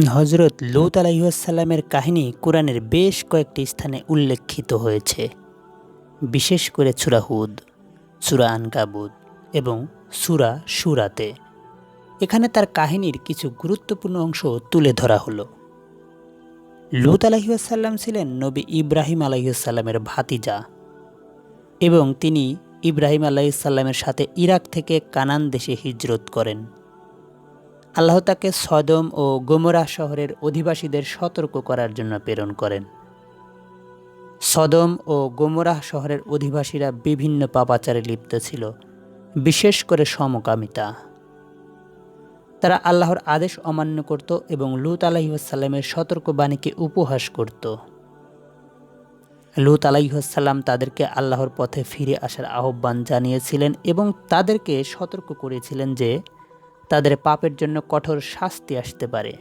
হজরত লৌত আলাইসাল্লামের কাহিনী কোরআনের বেশ কয়েকটি স্থানে উল্লেখিত হয়েছে। বিশেষ করে সুরাহুদ সুরা আনকাবুদ এবং সুরা সুরাতে এখানে তার কাহিনীর কিছু গুরুত্বপূর্ণ অংশ তুলে ধরা হলো। লুত আলাইসাল্লাম ছিলেন নবী ইব্রাহিম আলাইসাল্লামের ভাতিজা এবং তিনি ইব্রাহিম আলাইসাল্লামের সাথে ইরাক থেকে কানান দেশে হিজরত করেন। আল্লাহ তাকে সদম ও গোমরা শহরের অধিবাসীদের সতর্ক করার জন্য প্রেরণ করেন। সদম ও গোমরাহ শহরের অধিবাসীরা বিভিন্ন পাপাচারে লিপ্ত ছিল, বিশেষ করে সমকামিতা। তারা আল্লাহর আদেশ অমান্য করত এবং লুত আলাহিসাল্লামের সতর্কবাণীকে উপহাস করত। লুত আলাইসাল্লাম তাদেরকে আল্লাহর পথে ফিরে আসার আহ্বান জানিয়েছিলেন এবং তাদেরকে সতর্ক করেছিলেন যে তাদের পাপের জন্য কঠোর শাস্তি আসতে পারে।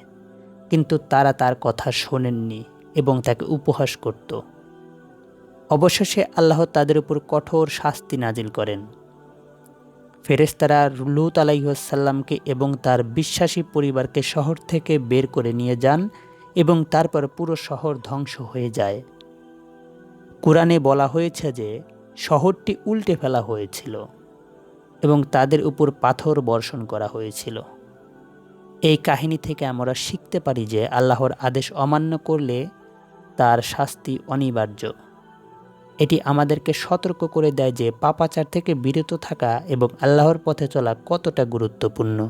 কিন্তু তারা তার কথা শোনেননি এবং তাকে উপহাস করত। অবশেষে আল্লাহ তাদের উপর কঠোর শাস্তি নাজিল করেন। ফেরেস্তারা লুত আলাইসাল্লামকে এবং তার বিশ্বাসী পরিবারকে শহর থেকে বের করে নিয়ে যান এবং তারপর পুরো শহর ধ্বংস হয়ে যায়। কোরআনে বলা হয়েছে যে, শহরটি উল্টে ফেলা হয়েছিল। এবং তাদের উপর পাথর বর্ষণ করা হয়েছিল। এই কাহিনী থেকে আমরা শিখতে পারি যে আল্লাহর আদেশ অমান্য করলে তার শাস্তি অনিবার্য। এটি আমাদেরকে সতর্ক করে দেয় যে পাপাচার থেকে বিরত থাকা এবং আল্লাহর পথে চলা কতটা গুরুত্বপূর্ণ।